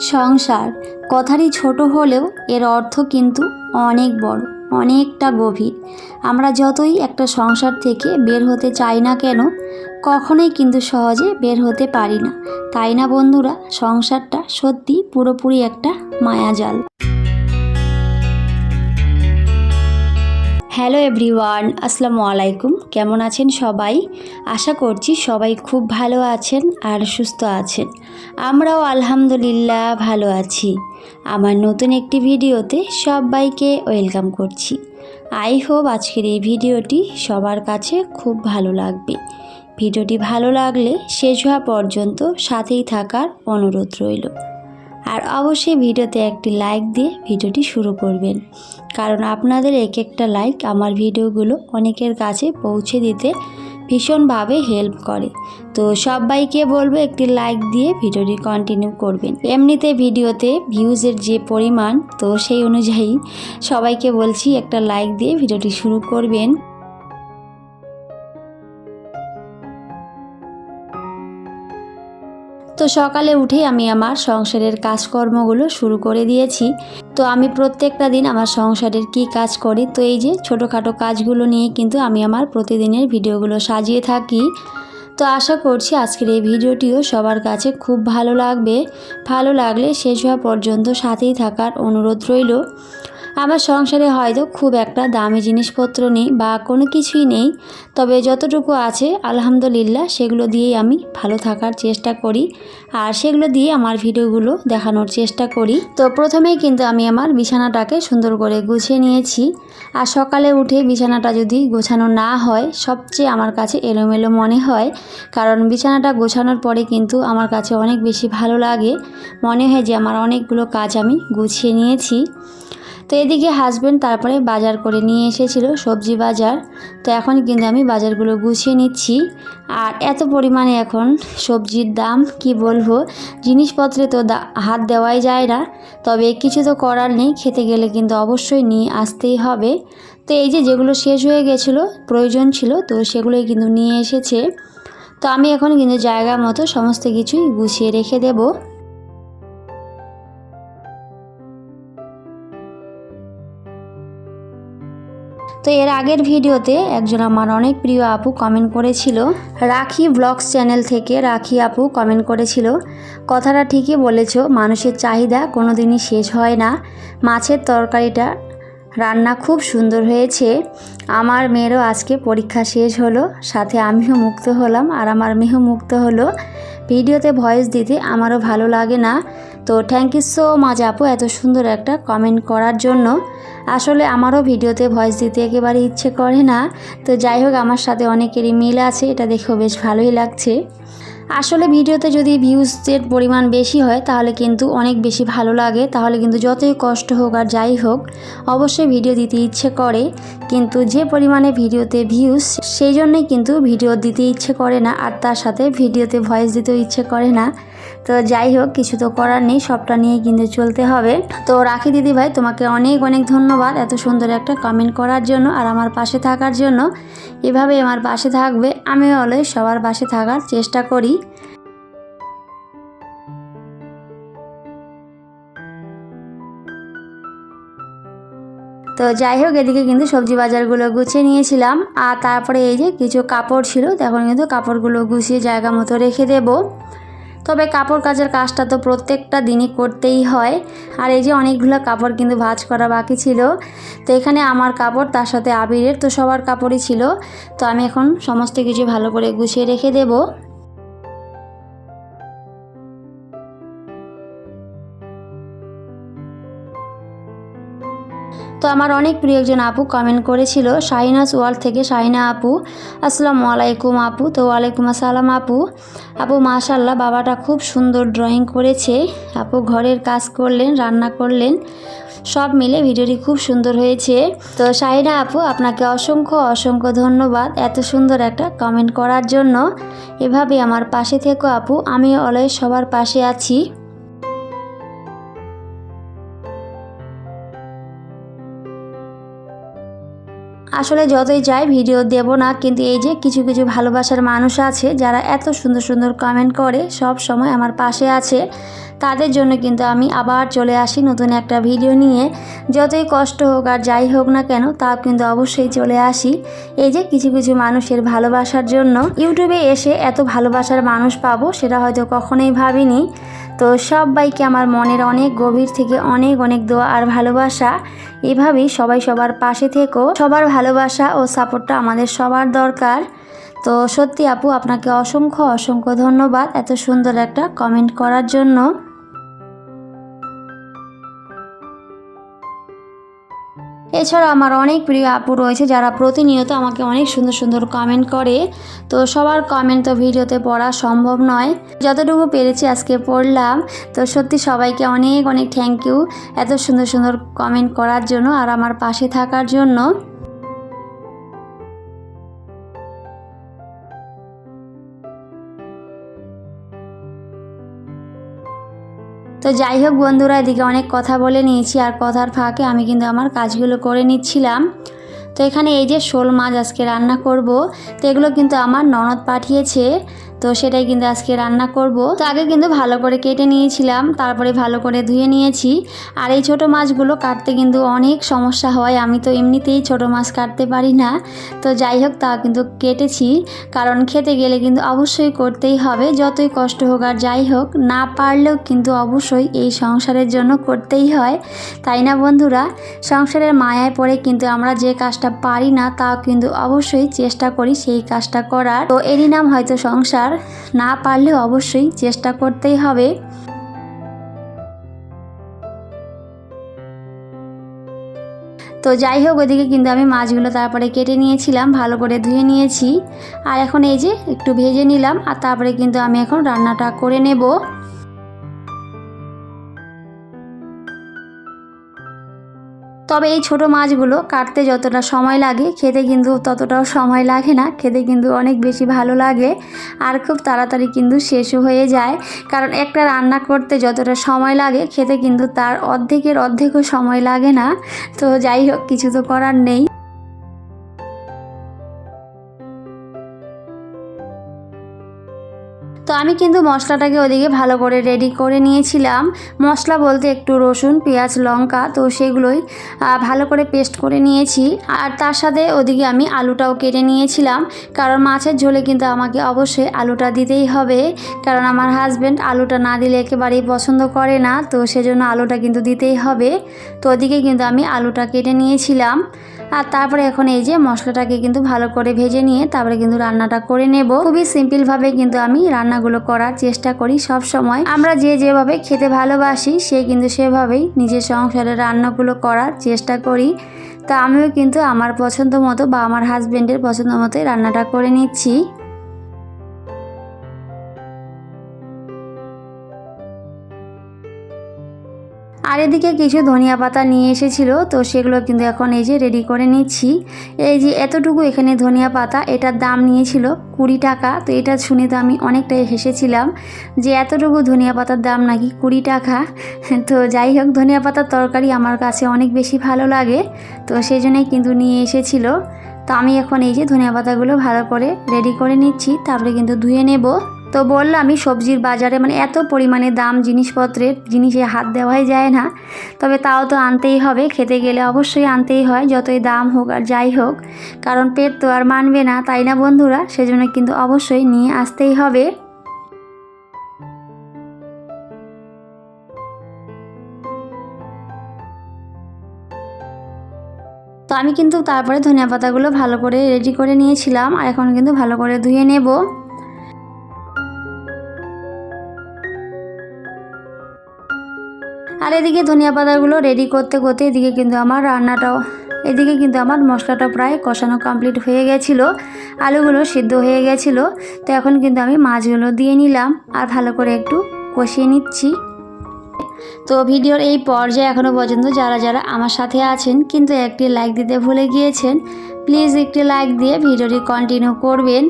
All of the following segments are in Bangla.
সংসার। কথারই ছোট হলেও এর অর্থ কিন্তু অনেক বড়, অনেকটা গভীর। আমরা যতই একটা সংসার থেকে বের হতে চাই না কেন, কখনোই কিন্তু সহজে বের হতে পারি না। তাই না বন্ধুরা, সংসারটা সত্যি পুরোপুরি একটা মায়াজাল। হ্যালো এভরিওয়ান, আসসালামু আলাইকুম। কেমন আছেন সবাই? আশা করছি সবাই খুব ভালো আছেন আর সুস্থ আছেন। আমরাও আলহামদুলিল্লাহ ভালো আছি। আমার নতুন একটি ভিডিওতে সবাইকে ওয়েলকাম করছি। আই হোপ আজকের এই ভিডিওটি সবার কাছে খুব ভালো লাগবে। ভিডিওটি ভালো লাগলে শেষ হওয়া পর্যন্ত সাথেই থাকার অনুরোধ রইল। আর অবশ্যই ভিডিওতে একটি লাইক দিয়ে ভিডিওটি শুরু করবেন। কারণ আপনাদের এক একটা লাইক আমার ভিডিওগুলো অনেকের কাছে পৌঁছে দিতে ভীষণভাবে হেল্প করে। তো সবাইকে বলব একটি লাইক দিয়ে ভিডিওটি কন্টিনিউ করবেন। এমনিতে ভিডিওতে ভিউজের যে পরিমাণ, তো সেই অনুযায়ী সবাইকে বলছি একটা লাইক দিয়ে ভিডিওটি শুরু করবেন। তো সকালে উঠেই আমি আমার সংসারের কাজকর্মগুলো শুরু করে দিয়েছি। তো আমি প্রত্যেকটা দিন আমার সংসারের কি কাজ করি, তো এই যে ছোটোখাটো কাজগুলো নিয়ে কিন্তু আমি আমার প্রতিদিনের ভিডিওগুলো সাজিয়ে থাকি। তো আশা করছি আজকের এই ভিডিওটিও সবার কাছে খুব ভালো লাগবে। ভালো লাগলে শেষ হওয়া পর্যন্ত সাথেই থাকার অনুরোধ রইল। আমার সংসারে হয়তো খুব একটা দামি জিনিসপত্র নেই বা কোনো কিছুই নেই। তবে যতটুকু আছে, আলহামদুলিল্লাহ, সেগুলো দিয়েই আমি ভালো থাকার চেষ্টা করি। আর সেগুলো দিয়ে আমার ভিডিওগুলো দেখানোর চেষ্টা করি। তো প্রথমেই কিন্তু আমি আমার বিছানাটাকে সুন্দর করে গুছিয়ে নিয়েছি। আর সকালে উঠে বিছানাটা যদি গোছানো না হয়, সবচেয়ে আমার কাছে এলোমেলো মনে হয়। কারণ বিছানাটা গোছানোর পরে কিন্তু আমার কাছে অনেক বেশি ভালো লাগে। মনে হয় যে আমার অনেকগুলো কাজ আমি গুছিয়ে নিয়েছি। তো এদিকে হাজব্যান্ড তারপরে বাজার করে নিয়ে এসেছিল সবজি বাজার। তো এখন কিন্তু আমি বাজারগুলো গুছিয়ে নিচ্ছি। আর এত পরিমাণে এখন সবজির দাম, কি বলব? জিনিসপত্রে তো হাত দেওয়াই যায় না। তবে কিছু তো করার নেই, খেতে গেলে কিন্তু অবশ্যই নিয়ে আসতেই হবে। তো এই যে যেগুলো শেষ হয়ে গেছিল, প্রয়োজন ছিল, তো সেগুলোই কিন্তু নিয়ে এসেছে। তো আমি এখন কিন্তু জায়গা মতো সমস্ত কিছুই গুছিয়ে রেখে দেবো। তো এর আগের ভিডিওতে একজন আমার অনেক প্রিয় আপু কমেন্ট করেছিল। রাখি ব্লগস চ্যানেল থেকে রাখি আপু কমেন্ট করেছিল, কথাটা ঠিকই বলেছ, মানুষের চাহিদা কোনো দিনই শেষ হয় না। মাছের তরকারিটা রান্না খুব সুন্দর হয়েছে। আমার মেয়েরও আজকে পরীক্ষা শেষ হলো, সাথে আমিও মুক্ত হলাম, আর আমার মেয়েও মুক্ত হলো। ভিডিওতে ভয়েস দিতে আমারও ভালো লাগে না। তো থ্যাংক ইউ সো মাচ আপু এত সুন্দর একটা কমেন্ট করার জন্য। আসলে আমারও ভিডিওতে ভয়েস দিতে একেবারে ইচ্ছে করে না। তো যাই হোক, আমার সাথে অনেকেরই মিল আছে, এটা দেখেও বেশ ভালোই লাগছে। আসলে ভিডিওতে যদি ভিউজের পরিমাণ বেশি হয়, তাহলে কিন্তু অনেক বেশি ভালো লাগে। তাহলে কিন্তু যতই কষ্ট হোক আর যাই হোক, অবশ্যই ভিডিও দিতে ইচ্ছে করে। কিন্তু যে পরিমাণে ভিডিওতে ভিউজ, সেই জন্যই কিন্তু ভিডিও দিতে ইচ্ছে করে না। আর তার সাথে ভিডিওতে ভয়েস দিতেও ইচ্ছে করে না। তো যাই হোক, কিছু তো করার নেই, সবটা নিয়েই কিন্তু চলতে হবে। তো রাখি দিদি ভাই তোমাকে অনেক অনেক ধন্যবাদ এত সুন্দর একটা কমেন্ট করার জন্য আর আমার পাশে থাকার জন্য। এভাবে আমার পাশে থাকবে, আমিও অলওয়েজ সবার পাশে থাকার চেষ্টা করি। তো যাই হোক, এদিকে কিন্তু সবজি বাজারগুলো গুছিয়ে নিয়েছিলাম। আর তারপরে এই যে কিছু কাপড় ছিল, তখন কিন্তু কাপড়গুলো গুছিয়ে জায়গা মতো রেখে দেবো। তবে কাপড় কাচের কাজটা তো প্রত্যেকটা দিনই করতেই হয়। আর এই যে অনেকগুলো কাপড় কিন্তু ভাজ করা বাকি ছিল। তো এখানে আমার কাপড়, তার সাথে আবিরের তো সবার কাপড়ই ছিল। তো আমি এখন সমস্ত কিছু ভালো করে গুছিয়ে রেখে দেবো। তো আমার অনেক প্রিয় একজন আপু কমেন্ট করেছিল, শাহিনাস ওয়ার্ল্ড থেকে। শাহিনা আপু, আসসালামু আলাইকুম আপু। তো ওয়ালাইকুম আসসালাম আপু। আপু মাশাল্লাহ বাবাটা খুব সুন্দর ড্রয়িং করেছে। আপু ঘরের কাজ করলেন, রান্না করলেন, সব মিলে ভিডিওটি খুব সুন্দর হয়েছে। তো শাহিনা আপু, আপনাকে অসংখ্য অসংখ্য ধন্যবাদ এত সুন্দর একটা কমেন্ট করার জন্য। এভাবে আমার পাশে থেকো আপু আমি অলওয়েজ সবার পাশে আছি। আসলে যতই যাই, ভিডিও দেব না, কিন্তু এই যে কিছু কিছু ভালোবাসার মানুষ আছে, যারা এত সুন্দর সুন্দর কমেন্ট করে, সব সময় আমার পাশে আছে। তাদের জন্য কিন্তু আমি আবার চলে আসি নতুন একটা ভিডিও নিয়ে। যতই কষ্ট হোক আর যাই হোক না কেন, তাও কিন্তু অবশ্যই চলে আসি। এই যে কিছু কিছু মানুষের ভালোবাসার জন্য, ইউটিউবে এসে এত ভালোবাসার মানুষ পাবো, সেটা হয়তো কখনোই ভাবিনি। তো সবাইকে আমার মনের অনেক গভীর থেকে অনেক অনেক দোয়া আর ভালোবাসা। এভাবেই সবাই সবার পাশে থেকো। সবার ভালোবাসা ও সাপোর্টটা আমাদের সবার দরকার। তো সত্যি আপু, আপনাকে অসংখ্য অসংখ্য ধন্যবাদ এত সুন্দর একটা কমেন্ট করার জন্য। এছাড়া আমার অনেক প্রিয় আপু রয়েছে যারা প্রতিনিয়ত আমাকে অনেক সুন্দর সুন্দর কমেন্ট করে। তো সবার কমেন্ট তো ভিডিওতে পড়া সম্ভব নয়। যতটুকু পেরেছি আজকে পড়লাম। তো সত্যি সবাইকে অনেক অনেক থ্যাংক ইউ এত সুন্দর সুন্দর কমেন্ট করার জন্য আর আমার পাশে থাকার জন্য। তো যাই হোক বন্ধুরা, এদিকে অনেক কথা বলে নিয়েছি আর কথার ফাঁকে আমি কিন্তু আমার কাজগুলো করে নিচ্ছিলাম। তো এখানে এই যে শোল মাছ আজকে রান্না করব, তো এগুলো কিন্তু আমার ননদ পাঠিয়েছে। তো সেটাই কিন্তু আজকে রান্না করব। তো আগে কিন্তু ভালো করে কেটে নিয়েছিলাম, তারপরে ভালো করে ধুয়ে নিয়েছি। আর এই ছোটো মাছগুলো কাটতে কিন্তু অনেক সমস্যা হয়, আমি তো এমনিতেই ছোট মাছ কাটতে পারি না। তো যাই হোক, তা কিন্তু কেটেছি, কারণ খেতে গেলে কিন্তু অবশ্যই করতেই হবে, যতই কষ্ট হোক আর যাই হোক, না পারলেও কিন্তু অবশ্যই এই সংসারের জন্য করতেই হয়। তাই না বন্ধুরা? সংসারের মায়ায় পড়ে কিন্তু আমরা যে কাজটা পারি না, তাও কিন্তু অবশ্যই চেষ্টা করি সেই কাজটা করার। তো এরই নাম হয়তো সংসার। না পারলে অবশ্যই চেষ্টা করতেই হবে। তো যাই হোক, ওদিকে কিন্তু আমি মাছগুলো তারপরে কেটে নিয়েছিলাম, ভালো করে ধুয়ে নিয়েছি। আর এখন এই যে একটু ভেজে নিলাম, আর তারপরে কিন্তু আমি এখন রান্নাটা করে নেব। তবে এই ছোট মাছগুলো কাটতে যতটা সময় লাগে, খেতে কিন্তু ততটাও সময় লাগে না, খেতে কিন্তু অনেক বেশি ভালো লাগে আর খুব তাড়াতাড়ি কিন্তু শেষও হয়ে যায়। কারণ একটা রান্না করতে যতটা সময় লাগে, খেতে কিন্তু তার অর্ধেকের অর্ধেকও সময় লাগে না। তো যাই হোক, কিছু তো করার নেই। তো আমি কিন্তু মশলাটাকে ওদিকে ভালো করে রেডি করে নিয়েছিলাম। মশলা বলতে একটু রসুন, পেঁয়াজ, লঙ্কা, তো সেগুলোই ভালো করে পেস্ট করে নিয়েছি। আর তার সাথে ওদিকে আমি আলুটাও কেটে নিয়েছিলাম। কারণ মাছের ঝোলে কিন্তু আমাকে অবশ্যই আলুটা দিতেই হবে। কারণ আমার হাজব্যান্ড আলুটা না দিলে একেবারেই পছন্দ করে না। তো সেজন্য আলুটা কিন্তু দিতেই হবে। তো ওদিকে কিন্তু আমি আলুটা কেটে নিয়েছিলাম। আর তারপরে এখন এই যে মশলাটাকে কিন্তু ভালো করে ভেজে নিয়ে তারপরে কিন্তু রান্নাটা করে নেব। খুবই সিম্পলভাবে কিন্তু আমি রান্নাগুলো করার চেষ্টা করি সব সময়। আমরা যে যেভাবে খেতে ভালোবাসি, সে কিন্তু সেভাবেই নিজের সংসারে রান্নাগুলো করার চেষ্টা করি। তা আমিও কিন্তু আমার পছন্দ মতো বা আমার হাজব্যান্ডের পছন্দ মতোই রান্নাটা করে নিচ্ছি। আর এদিকে কিছু ধনিয়া পাতা নিয়ে এসেছিল, তো সেগুলো কিন্তু এখন এই যে রেডি করে নিচ্ছি। এই যে এতটুকু এখানে ধনিয়া পাতা, এটার দাম নিয়েছিল কুড়ি টাকা, তো এটা শুনে তো আমি অনেকটাই হেসেছিলাম যে এতটুকু ধনিয়া পাতার দাম নাকি কুড়ি টাকা। তো যাই হোক, ধনিয়া পাতার তরকারি আমার কাছে অনেক বেশি ভালো লাগে, তো সেই জন্যই কিন্তু নিয়ে এসেছিল। তো আমি এখন এই যে ধনিয়া পাতাগুলো ভালো করে রেডি করে নিচ্ছি, তারপরে কিন্তু ধুয়ে নেব। তো বললামই সবজির বাজারে মানে এত পরিমাণে দাম জিনিসপত্রের জিনিসে হাত দেওয়াই যায় না। তবে তাও তো আনতেই হবে, খেতে গেলে অবশ্যই আনতেই হয়, যতই দাম হোক আর যাই হোক। কারণ পেট তো আর মানবে না, তাই না বন্ধুরা? সেজন্য কিন্তু অবশ্যই নিয়ে আসতেই হবে। তো আমি কিন্তু তারপরে ধনিয়া পাতাগুলো ভালো করে রেডি করে নিয়েছিলাম, আর এখন কিন্তু ভালো করে ধুয়ে নেব। আর এদিকে ধনিয়া পাতাগুলো রেডি করতে করতে এদিকে কিন্তু আমার রান্নাটাও, এদিকে কিন্তু আমার মশলাটা প্রায় কষানো কমপ্লিট হয়ে গেছিল, আলুগুলো সিদ্ধ হয়ে গেছিল, তো এখন কিন্তু আমি মাছগুলো দিয়ে নিলাম আর ভালো করে একটু কষিয়ে নিচ্ছি। তো ভিডিওর এই পর্যায়ে এখনও পর্যন্ত যারা যারা আমার সাথে আছেন কিন্তু একটি লাইক দিতে ভুলে গিয়েছেন প্লিজ একটি লাইক দিয়ে ভিডিওটি কন্টিনিউ করবেন।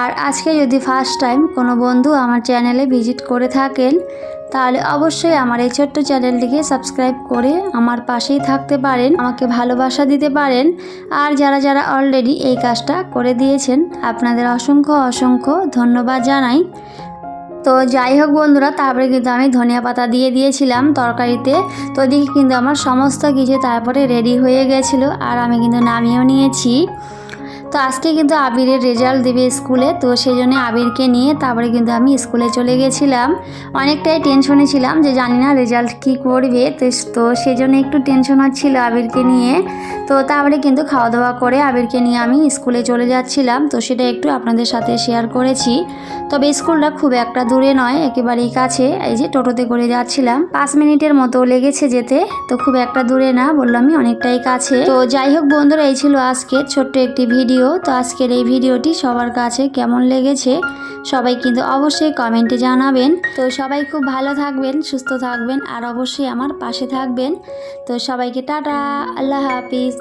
আর আজকে যদি ফার্স্ট টাইম কোনো বন্ধু আমার চ্যানেলে ভিজিট করে থাকেন তাহলে অবশ্যই আমার এই ছোট্ট চ্যানেলটিকে সাবস্ক্রাইব করে আমার পাশেই থাকতে পারেন, আমাকে ভালোবাসা দিতে পারেন। আর যারা যারা অলরেডি এই কাজটা করে দিয়েছেন, আপনাদের অসংখ্য অসংখ্য ধন্যবাদ জানাই। তো যাই হোক বন্ধুরা, তারপরে কিন্তু আমি ধনিয়া পাতা দিয়ে দিয়েছিলাম তরকারিতে। তো ওদিকে কিন্তু আমার সমস্ত কিছু তারপরে রেডি হয়ে গেছিল, আর আমি কিন্তু নামিয়েও নিয়েছি। তো আজকে কিন্তু আবিরের রেজাল্ট দেবে স্কুলে, তো সেই জন্য আবিরকে নিয়ে তারপরে কিন্তু আমি স্কুলে চলে গেছিলাম। অনেকটাই টেনশনে ছিলাম যে জানি না রেজাল্ট কী করবে, তো তো সেই জন্য একটু টেনশন হচ্ছিল আবিরকে নিয়ে। তো তারপরে কিন্তু খাওয়া দাওয়া করে আবিরকে নিয়ে আমি স্কুলে চলে যাচ্ছিলাম, তো সেটা একটু আপনাদের সাথে শেয়ার করেছি। তবে স্কুলটা খুব একটা দূরে নয়, একেবারেই কাছে, এই যে টোটোতে করে যাচ্ছিলাম। পাঁচ মিনিটের মতো লেগেছে যেতে, তো খুব একটা দূরে না বললাম আমি অনেকটাই কাছে। তো যাই হোক বন্ধুরা, এই ছিল আজকে ছোট্ট একটি ভিডিও তো আজকের এই ভিডিওটি সবার কাছে কেমন লেগেছে সবাই কিন্তু অবশ্যই কমেন্টে জানাবেন। তো সবাই খুব ভালো থাকবেন, সুস্থ থাকবেন আর অবশ্যই আমার পাশে থাকবেন। তো সবাইকে টাটা, আল্লাহ হাফিজ।